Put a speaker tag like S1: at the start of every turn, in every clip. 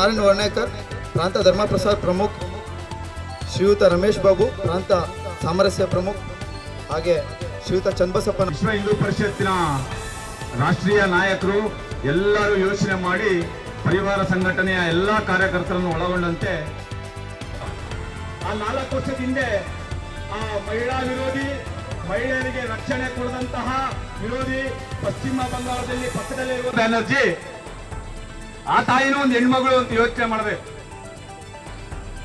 S1: ನಾರಾಯಣ ವರ್ಣೇಕರ್, ಪ್ರಾಂತ ಧರ್ಮಪ್ರಸಾದ್ ಪ್ರಮುಖ್, ಶ್ರೀಯುತ ರಮೇಶ್ ಬಾಬು, ಪ್ರಾಂತ ಸಾಮರಸ್ಯ ಪ್ರಮುಖ್, ಹಾಗೆ ಶ್ರೀಯುತ ಚನ್ನಬಸಪ್ಪ
S2: ವಿಶ್ವ ಹಿಂದೂ ಪರಿಷತ್ತಿನ ರಾಷ್ಟ್ರೀಯ ನಾಯಕರು ಎಲ್ಲರೂ ಯೋಚನೆ ಮಾಡಿ ಪರಿವಾರ ಸಂಘಟನೆಯ ಎಲ್ಲ ಕಾರ್ಯಕರ್ತರನ್ನು ಒಳಗೊಂಡಂತೆ ಆ ನಾಲ್ಕು ವರ್ಷದ ಹಿಂದೆ ಆ ಮಹಿಳಾ ವಿರೋಧಿ, ಮಹಿಳೆಯರಿಗೆ ರಕ್ಷಣೆ ಕೊಡದಂತಹ ವಿರೋಧಿ ಪಶ್ಚಿಮ ಬಂಗಾಳದಲ್ಲಿ ಪಕ್ಕದಲ್ಲಿ ಇರುವ ಬ್ಯಾನರ್ಜಿ ಆ ತಾಯಿನೂ ಒಂದು ಹೆಣ್ಮಗಳು ಅಂತ ಯೋಚನೆ ಮಾಡಬೇಕು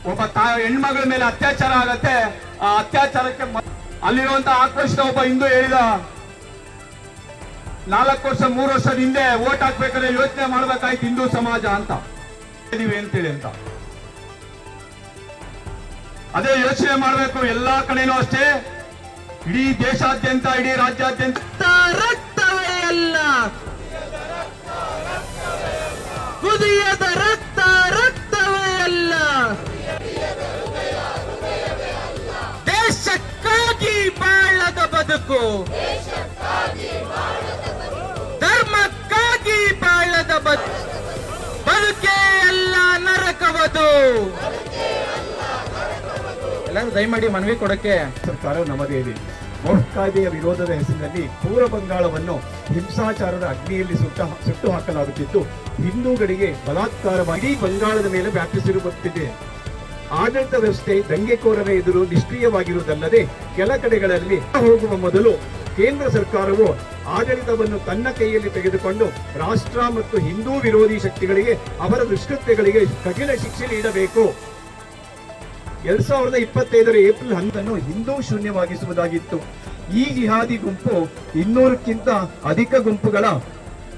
S2: ಒಬ್ಬ ತಾಯಿ ಹೆಣ್ಮಗಳ ಮೇಲೆ ಅತ್ಯಾಚಾರ ಆಗತ್ತೆ, ಆ ಅತ್ಯಾಚಾರಕ್ಕೆ ಅಲ್ಲಿರುವಂತ ಆಕ್ರೋಶದ ಒಬ್ಬ ಹಿಂದೂ ಹೇಳಿದ, ನಾಲ್ಕು ವರ್ಷ, ಮೂರು ವರ್ಷದ ಹಿಂದೆ ಓಟ್ ಹಾಕ್ಬೇಕಾದ್ರೆ ಯೋಚನೆ ಮಾಡ್ಬೇಕಾಯ್ತು ಹಿಂದೂ ಸಮಾಜ ಅಂತ. ಅಂತೇಳಿ ಅಂತ ಅದೇ ಯೋಚನೆ ಮಾಡಬೇಕು, ಎಲ್ಲಾ ಕಡೆನೂ ಅಷ್ಟೇ. ಇಡೀ ದೇಶಾದ್ಯಂತ, ಇಡೀ ರಾಜ್ಯಾದ್ಯಂತ.
S3: ಬದುಕು ಧರ್ಮಕ್ಕಾಗಿ ಬಾಳದ ಬದುಕು. ಬದುಕೇ ಎಲ್ಲ ನರಕವದು. ಎಲ್ಲರೂ ದಯಮಾಡಿ ಮನವಿ ಕೊಡಕ್ಕೆ.
S4: ಸರ್ಕಾರ ನಮ್ಮದೇ ಇದೆ. ಕಾಯ್ದೆಯ ವಿರೋಧದ ಹೆಸರಿನಲ್ಲಿ ಪೂರ್ವ ಬಂಗಾಳವನ್ನು ಹಿಂಸಾಚಾರದ ಅಗ್ನಿಯಲ್ಲಿ ಸುಟ್ಟ ಸುಟ್ಟು ಹಾಕಲಾಗುತ್ತಿದ್ದು, ಹಿಂದೂಗಳಿಗೆ ಬಲಾತ್ಕಾರವಾಗಿ ಬಂಗಾಳದ ಮೇಲೆ ವ್ಯಾಪಿಸಿರುತ್ತಿದೆ ಆಡಳಿತ ವ್ಯವಸ್ಥೆ ದಂಗೆಕೋರರ ಎದುರು ನಿಷ್ಕ್ರಿಯವಾಗಿರುವುದಲ್ಲದೆ ಕೆಲ ಕಡೆಗಳಲ್ಲಿ ಹೋಗುವ ಮೊದಲು ಕೇಂದ್ರ ಸರ್ಕಾರವು ಆಡಳಿತವನ್ನು ತನ್ನ ಕೈಯಲ್ಲಿ ತೆಗೆದುಕೊಂಡು ರಾಷ್ಟ್ರ ಮತ್ತು ಹಿಂದೂ ವಿರೋಧಿ ಶಕ್ತಿಗಳಿಗೆ ಅವರ ದುಷ್ಕೃತ್ಯಗಳಿಗೆ ಕಠಿಣ ಶಿಕ್ಷೆ ನೀಡಬೇಕು. ಎರಡ್ ಸಾವಿರದ ಇಪ್ಪತ್ತೈದರ ಏಪ್ರಿಲ್ ಹಂತನ್ನು ಹಿಂದೂ ಶೂನ್ಯವಾಗಿಸುವುದಾಗಿತ್ತು. ಈ ಜಿಹಾದಿ ಗುಂಪು ಇನ್ನೂರಕ್ಕಿಂತ ಅಧಿಕ ಗುಂಪುಗಳ,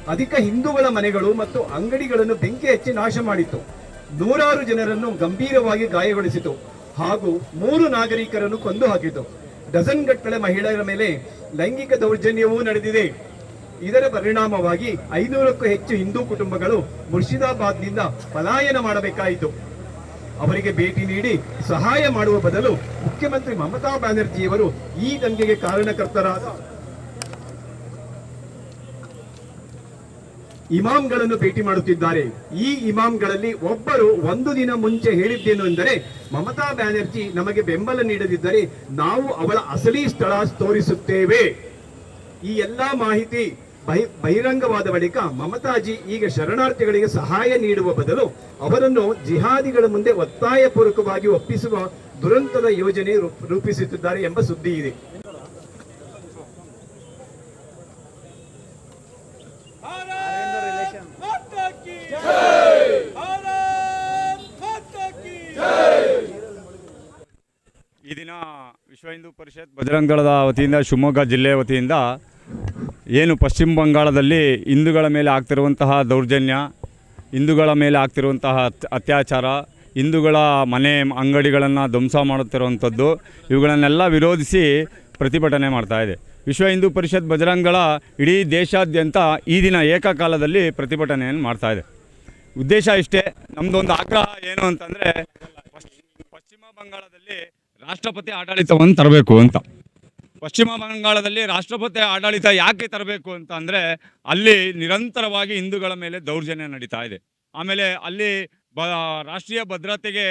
S4: ಅಧಿಕ ಹಿಂದೂಗಳ ಮನೆಗಳು ಮತ್ತು ಅಂಗಡಿಗಳನ್ನು ಬೆಂಕಿ ಹಚ್ಚಿ ನಾಶ ಮಾಡಿತು. ನೂರಾರು ಜನರನ್ನು ಗಂಭೀರವಾಗಿ ಗಾಯಗೊಳಿಸಿತು ಹಾಗೂ ಮೂರು ನಾಗರಿಕರನ್ನು ಕೊಂದು ಹಾಕಿತು. ಡಜನ್ ಗಟ್ಟಲೆ ಮಹಿಳೆಯರ ಮೇಲೆ ಲೈಂಗಿಕ ದೌರ್ಜನ್ಯವೂ ನಡೆದಿದೆ. ಇದರ ಪರಿಣಾಮವಾಗಿ ಐನೂರಕ್ಕೂ ಹೆಚ್ಚು ಹಿಂದೂ ಕುಟುಂಬಗಳು ಮುರ್ಷಿದಾಬಾದ್ನಿಂದ ಪಲಾಯನ ಮಾಡಬೇಕಾಯಿತು. ಅವರಿಗೆ ಭೇಟಿ ನೀಡಿ ಸಹಾಯ ಮಾಡುವ ಬದಲು ಮುಖ್ಯಮಂತ್ರಿ ಮಮತಾ ಬ್ಯಾನರ್ಜಿಯವರು ಈ ದಂಗೆಗೆ ಕಾರಣಕರ್ತರಾದ ಇಮಾಮ್ಗಳನ್ನು ಭೇಟಿ ಮಾಡುತ್ತಿದ್ದಾರೆ. ಈ ಇಮಾಮ್ಗಳಲ್ಲಿ ಒಬ್ಬರು ಒಂದು ದಿನ ಮುಂಚೆ ಹೇಳಿದ್ದೇನು ಎಂದರೆ, ಮಮತಾ ಬ್ಯಾನರ್ಜಿ ನಮಗೆ ಬೆಂಬಲ ನೀಡದಿದ್ದರೆ ನಾವು ಅವಳ ಅಸಲಿ ಸ್ಥಳ ತೋರಿಸುತ್ತೇವೆ. ಈ ಎಲ್ಲಾ ಮಾಹಿತಿ ಬಹಿ- ಬಹಿರಂಗವಾದ ಬಳಿಕ ಮಮತಾಜಿ ಈಗ ಶರಣಾರ್ಥಿಗಳಿಗೆ ಸಹಾಯ ನೀಡುವ ಬದಲು ಅವರನ್ನು ಜಿಹಾದಿಗಳ ಮುಂದೆ ಒತ್ತಾಯಪೂರ್ವಕವಾಗಿ ಒಪ್ಪಿಸುವ ದುರಂತದ ಯೋಜನೆ ರೂಪ್- ರೂಪಿಸುತ್ತಿದ್ದಾರೆ ಎಂಬ ಸುದ್ದಿ ಇದೆ
S2: ಈ ದಿನ ವಿಶ್ವ ಹಿಂದೂ ಪರಿಷತ್ ಬಜರಂಗ ದಳದ ವತಿಯಿಂದ ಶಿವಮೊಗ್ಗ ಜಿಲ್ಲೆಯ ವತಿಯಿಂದ ಏನು ಪಶ್ಚಿಮ ಬಂಗಾಳದಲ್ಲಿ ಹಿಂದೂಗಳ ಮೇಲೆ ಆಗ್ತಿರುವಂತಹ ದೌರ್ಜನ್ಯ, ಹಿಂದೂಗಳ ಮೇಲೆ ಆಗ್ತಿರುವಂತಹ ಅತ್ಯಾಚಾರ, ಹಿಂದೂಗಳ ಮನೆ ಅಂಗಡಿಗಳನ್ನು ಧ್ವಂಸ ಮಾಡುತ್ತಿರುವಂಥದ್ದು, ಇವುಗಳನ್ನೆಲ್ಲ ವಿರೋಧಿಸಿ ಪ್ರತಿಭಟನೆ ಮಾಡ್ತಾ ಇದೆ. ವಿಶ್ವ ಹಿಂದೂ ಪರಿಷತ್ ಬಜರಂಗಳ ಇಡೀ ದೇಶಾದ್ಯಂತ ಈ ದಿನ ಏಕಕಾಲದಲ್ಲಿ ಪ್ರತಿಭಟನೆಯನ್ನು ಮಾಡ್ತಾ ಇದೆ. ಉದ್ದೇಶ ಇಷ್ಟೇ ನಮ್ಮದೊಂದು ಆಗ್ರಹ ಏನು ಅಂತಂದರೆ, ಪಶ್ಚಿಮ ಬಂಗಾಳದಲ್ಲಿ ರಾಷ್ಟ್ರಪತಿ ಆಡಳಿತವನ್ನು ತರಬೇಕು ಅಂತ. ಪಶ್ಚಿಮ ಬಂಗಾಳದಲ್ಲಿ ರಾಷ್ಟ್ರಪತಿ ಆಡಳಿತ ಯಾಕೆ ತರಬೇಕು ಅಂತ ಅಂದರೆ ಅಲ್ಲಿ ನಿರಂತರವಾಗಿ ಹಿಂದೂಗಳ ಮೇಲೆ ದೌರ್ಜನ್ಯ ನಡೀತಾ ಇದೆ. ಆಮೇಲೆ ಅಲ್ಲಿ ಬ, ರಾಷ್ಟ್ರೀಯ ಭದ್ರತೆಗೆ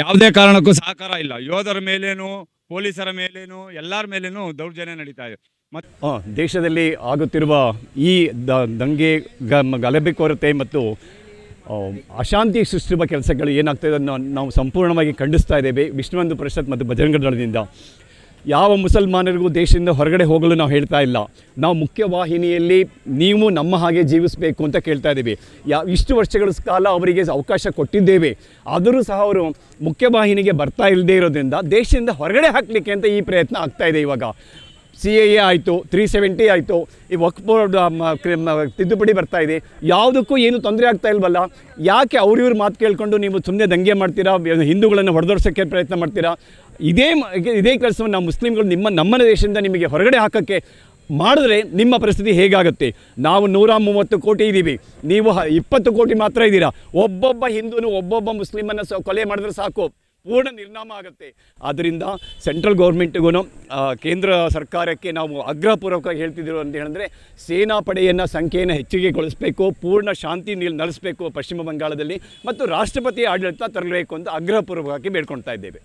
S2: ಯಾವುದೇ ಕಾರಣಕ್ಕೂ ಸಹಕಾರ ಇಲ್ಲ. ಯೋಧರ ಮೇಲೇನು, ಪೊಲೀಸರ ಮೇಲೇನು, ಎಲ್ಲರ ಮೇಲೇನು ದೌರ್ಜನ್ಯ ನಡೀತಾ ಇದೆ. ಮತ್ತು
S4: ದೇಶದಲ್ಲಿ ಆಗುತ್ತಿರುವ ಈ ದಂಗೆ ಗಲಭೆ ಕೊರತೆ ಮತ್ತು ಅಶಾಂತಿ ಸೃಷ್ಟಿಸುವ ಕೆಲಸಗಳು ಏನಾಗ್ತದೆ ಅದನ್ನು ನಾವು ಸಂಪೂರ್ಣವಾಗಿ ಖಂಡಿಸ್ತಾ ಇದ್ದೇವೆ. ವಿಷ್ಣುವಂದು ಪರಿಷತ್ ಮತ್ತು ಬಜರಂಗ ದಳದಿಂದ ಯಾವ ಮುಸಲ್ಮಾನರಿಗೂ ದೇಶದಿಂದ ಹೊರಗಡೆ ಹೋಗಲು ನಾವು ಹೇಳ್ತಾ ಇಲ್ಲ. ನಾವು ಮುಖ್ಯವಾಹಿನಿಯಲ್ಲಿ ನೀವು ನಮ್ಮ ಹಾಗೆ ಜೀವಿಸಬೇಕು ಅಂತ ಕೇಳ್ತಾ ಇದ್ದೀವಿ. ಯಾ, ಇಷ್ಟು ವರ್ಷಗಳ ಕಾಲ ಅವರಿಗೆ ಅವಕಾಶ ಕೊಟ್ಟಿದ್ದೇವೆ. ಆದರೂ ಸಹ ಅವರು ಮುಖ್ಯವಾಹಿನಿಗೆ ಬರ್ತಾ ಇಲ್ಲದೇ ಇರೋದ್ರಿಂದ ದೇಶದಿಂದ ಹೊರಗಡೆ ಹಾಕಲಿಕ್ಕೆ ಅಂತ ಈ ಪ್ರಯತ್ನ ಆಗ್ತಾಯಿದೆ ಇವಾಗ. ಸಿ ಎ ಎ ಆಯಿತು ತ್ರೀ ಸೆವೆಂಟಿ ಆಯಿತು, ಈ ವಕ್ ಬೋರ್ಡ್ ತಿದ್ದುಪಡಿ ಬರ್ತಾ ಇದೆ. ಯಾವುದಕ್ಕೂ ಏನು ತೊಂದರೆ ಆಗ್ತಾ ಇಲ್ವಲ್ಲ, ಯಾಕೆ ಅವ್ರಿವ್ರ ಮಾತು ಕೇಳ್ಕೊಂಡು ನೀವು ಸುಮ್ಮನೆ ದಂಗೆ ಮಾಡ್ತೀರಾ ಹಿಂದೂಗಳನ್ನು ಹೊಡೆದೋಡ್ಸೋಕ್ಕೆ ಪ್ರಯತ್ನ ಮಾಡ್ತೀರಾ? ಇದೇ ಇದೇ ಕೆಲಸವನ್ನು ನಾವು ಮುಸ್ಲಿಮ್ಗಳು ನಿಮ್ಮ ನಮ್ಮ ದೇಶದಿಂದ ನಿಮಗೆ ಹೊರಗಡೆ ಹಾಕೋಕ್ಕೆ ಮಾಡಿದ್ರೆ ನಿಮ್ಮ ಪರಿಸ್ಥಿತಿ ಹೇಗಾಗುತ್ತೆ? ನಾವು ನೂರ ಮೂವತ್ತು ಕೋಟಿ ಇದ್ದೀವಿ ನೀವು ಇಪ್ಪತ್ತು ಕೋಟಿ ಮಾತ್ರ ಇದ್ದೀರಾ ಒಬ್ಬೊಬ್ಬ ಹಿಂದೂನು ಒಬ್ಬೊಬ್ಬ ಮುಸ್ಲಿಮನ್ನು ಕೊಲೆ ಮಾಡಿದ್ರೆ ಸಾಕು. ಪೂರ್ಣ ನಿರ್ನಾಮ ಆಗುತ್ತೆ. ಆದ್ದರಿಂದ ಸೆಂಟ್ರಲ್ ಗೌರ್ಮೆಂಟ್ಗೂ ಕೇಂದ್ರ ಸರ್ಕಾರಕ್ಕೆ ನಾವು ಆಗ್ರಹಪೂರ್ವಕವಾಗಿ ಹೇಳ್ತಿದ್ದೀವಿ ಅಂತ ಹೇಳಿದ್ರೆ ಸೇನಾ ಪಡೆಯನ್ನು ಸಂಖ್ಯೆಯನ್ನು ಹೆಚ್ಚಿಗೆಗೊಳಿಸಬೇಕು, ಪೂರ್ಣ ಶಾಂತಿ ನಿಲ್ ನಡೆಸಬೇಕು ಪಶ್ಚಿಮ ಬಂಗಾಳದಲ್ಲಿ ಮತ್ತು ರಾಷ್ಟ್ರಪತಿ ಆಡಳಿತ ತರಲೇಬೇಕು ಅಂತ ಆಗ್ರಹಪೂರ್ವಕವಾಗಿ ಬೇಡ್ಕೊಳ್ತಾ ಇದ್ದೇವೆ.